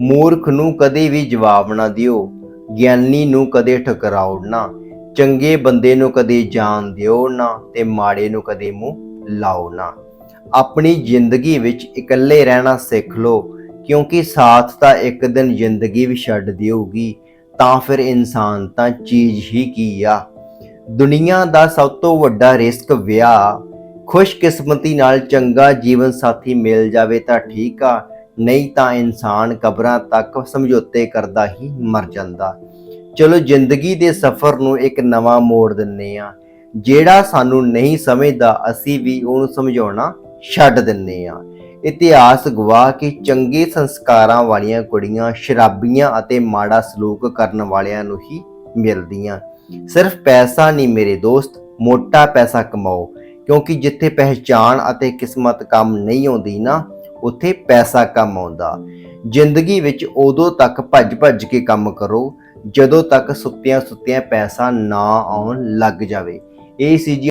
ਮੂਰਖ ਨੂੰ ਕਦੇ ਵੀ ਜਵਾਬ ਨਾ ਦਿਓ। ਗਿਆਨੀ ਨੂੰ ਕਦੇ ਠਕਰਾਓ ਨਾ। ਚੰਗੇ ਬੰਦੇ ਨੂੰ ਕਦੇ ਜਾਣ ਦਿਓ ਨਾ ਤੇ ਮਾੜੇ ਨੂੰ ਕਦੇ ਮੂੰਹ ਲਾਓ ਨਾ। ਆਪਣੀ ਜ਼ਿੰਦਗੀ ਵਿੱਚ ਇਕੱਲੇ ਰਹਿਣਾ ਸਿੱਖ ਲਓ, ਕਿਉਂਕਿ ਸਾਥ ਤਾਂ ਇੱਕ ਦਿਨ ਜ਼ਿੰਦਗੀ ਵੀ ਛੱਡ ਦਿਓਗੀ ਤਾਂ ਫਿਰ ਇਨਸਾਨ ਤਾਂ ਚੀਜ਼ ਹੀ ਕੀ ਆ। ਦੁਨੀਆ ਦਾ ਸਭ ਤੋਂ ਵੱਡਾ ਰਿਸਕ ਵਿਆਹ। ਖੁਸ਼ਕਿਸਮਤੀ ਨਾਲ ਚੰਗਾ ਜੀਵਨ ਸਾਥੀ ਮਿਲ ਜਾਵੇ ਤਾਂ ਠੀਕ ਆ ਨਹੀਂ ਤਾਂ ਇਨਸਾਨ ਕਬਰਾਂ ਤੱਕ ਸਮਝੌਤੇ ਕਰਦਾ ਹੀ ਮਰ ਜਾਂਦਾ। ਚਲੋ ਜ਼ਿੰਦਗੀ ਦੇ ਸਫ਼ਰ ਨੂੰ ਇੱਕ ਨਵਾਂ ਮੋੜ ਦਿੰਨੇ ਆ। ਜਿਹੜਾ ਸਾਨੂੰ ਨਹੀਂ ਸਮਝਦਾ, ਅਸੀਂ ਵੀ ਉਹਨੂੰ ਸਮਝਾਉਣਾ ਛੱਡ ਦਿੰਨੇ ਆ। ਇਤਿਹਾਸ ਗਵਾਹ ਕਿ ਚੰਗੇ ਸੰਸਕਾਰਾਂ ਵਾਲੀਆਂ ਕੁੜੀਆਂ ਸ਼ਰਾਬੀਆਂ ਅਤੇ ਮਾੜਾ ਸਲੂਕ ਕਰਨ ਵਾਲਿਆਂ ਨੂੰ ਹੀ ਮਿਲਦੀਆਂ। ਸਿਰਫ ਪੈਸਾ ਨਹੀਂ ਮੇਰੇ ਦੋਸਤ, ਮੋਟਾ ਪੈਸਾ ਕਮਾਓ। ਕਿਉਂਕਿ ਜਿੱਥੇ ਪਹਿਚਾਨ ਅਤੇ ਕਿਸਮਤ ਕੰਮ ਨਹੀਂ ਆਉਂਦੀ ਨਾ ਉੱਥੇ ਪੈਸਾ ਕੰਮ ਆਉਂਦਾ। ਜ਼ਿੰਦਗੀ ਵਿੱਚ ਉਦੋਂ ਤੱਕ ਭੱਜ-ਭੱਜ ਕੇ ਕੰਮ ਕਰੋ, ਜਦੋਂ ਤੱਕ ਸੁੱਤਿਆਂ ਸੁੱਤਿਆਂ ਪੈਸਾ ਨਾ ਆਉਣ ਲੱਗ ਜਾਵੇ। ਇਹ ਸੀ ਜੀ